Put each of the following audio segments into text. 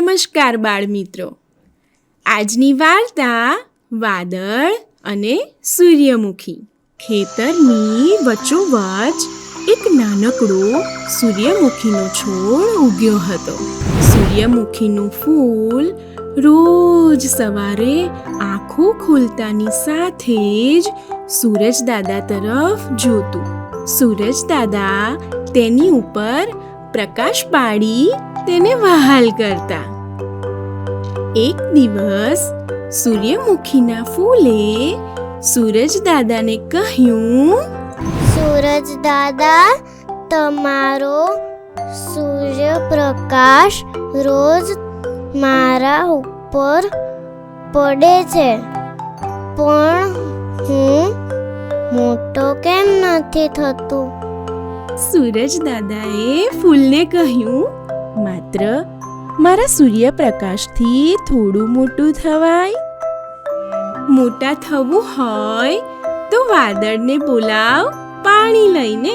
નમસ્કાર, બાળમિત્રો. આજની વાર્તા વાદળ અને સૂર્યમુખી. ખેતરની વચ્ચોવચ એક નાનકડો સૂર્યમુખીનો છોડ ઉગ્યો હતો. સૂર્યમુખીનું ફૂલ રોજ સવારે આંખો ખોલતાની સાથે જ સૂરજ દાદા તરફ જોતું. સૂરજ દાદા તેની ઉપર પ્રકાશ પાડી તેને વહાલ કરતા. એક દિવસ સૂર્યમુખીના ફૂલે સૂરજ દાદાને કહ્યું, સૂરજ દાદા, તમારો સૂર્યપ્રકાશ રોજ મારા ઉપર પડે છે. પણ હું મોટો કેમ નથી થતું? સૂરજ દાદાએ ફૂલને કહ્યું, માત્ર મારા સૂર્યપ્રકાશથી થોડું મોટું થવાય. મોટા થવું હોય તો વાદળને બોલાવ, પાણી લઈને.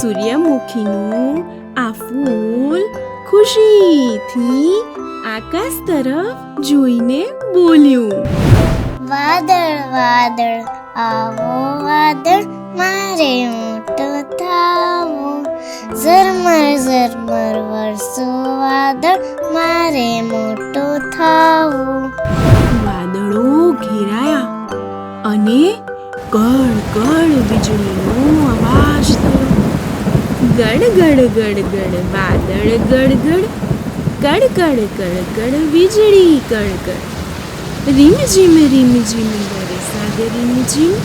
સૂર્યમુખીનું આ ફૂલ ખુશીથી આકાશ તરફ જોઈને બોલ્યું. વાદળ વાદળ, આવો વાદળ વાદળ મારે મોટો થાવો. વાદળો ઘેરાયા અને ગળ ગળ વીજળીનો અવાજ થયો. ગડ ગડ ગડ ગડ વાદળ ગડ ગડ ગળ ગળ ગળ ગળ વીજળી ગળ ગળ રીમ ઝીમ રીમ, જીમ વરસાદ રીમ, જીમ.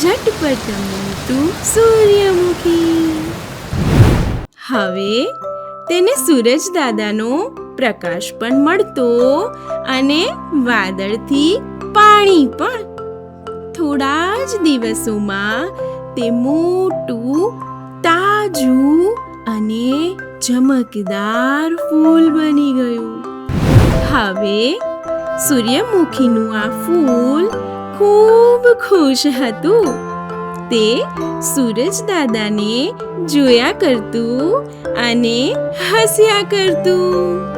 ઝટપટ મોટું સૂર્યમુખી. હવે તેને સૂરજ દાદાનો પ્રકાશ પણ મળતો અને વાદળથી પાણી પણ. થોડા જ દિવસોમાં તે મોટું, તાજું અને ચમકદાર ફૂલ બની ગયું. હવે સૂર્યમુખીનું આ ફૂલ ખૂબ ખુશ હતું. તે સૂરજ દાદાને જોયા કરતું અને હસ્યા કરતું.